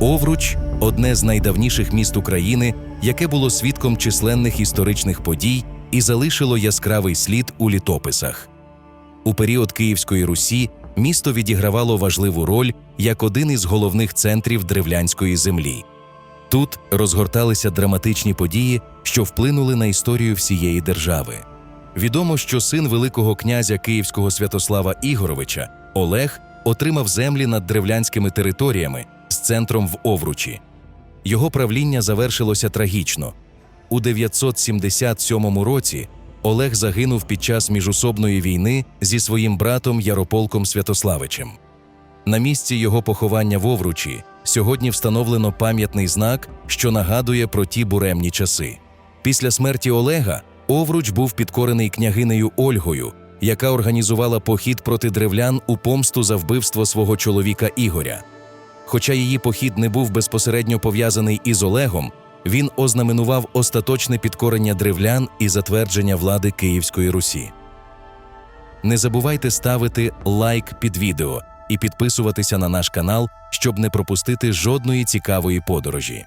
Овруч одне з найдавніших міст України, яке було свідком численних історичних подій і залишило яскравий слід у літописах. У період Київської Русі місто відігравало важливу роль як один із головних центрів древлянської землі. Тут розгорталися драматичні події, що вплинули на історію всієї держави. Відомо, що син Великого князя Київського Святослава Ігоровича Олег отримав землі над древлянськими територіями з центром в Овручі. Його правління завершилося трагічно. У 977 році Олег загинув під час міжусобної війни зі своїм братом Ярополком Святославичем. На місці його поховання в Овручі сьогодні встановлено пам'ятний знак, що нагадує про ті буремні часи. Після смерті Олега Овруч був підкорений княгинею Ольгою, яка організувала похід проти древлян у помсту за вбивство свого чоловіка Ігоря. Хоча її похід не був безпосередньо пов'язаний із Олегом, він ознаменував остаточне підкорення древлян і затвердження влади Київської Русі. Не забувайте ставити лайк під відео і підписуватися на наш канал, щоб не пропустити жодної цікавої подорожі.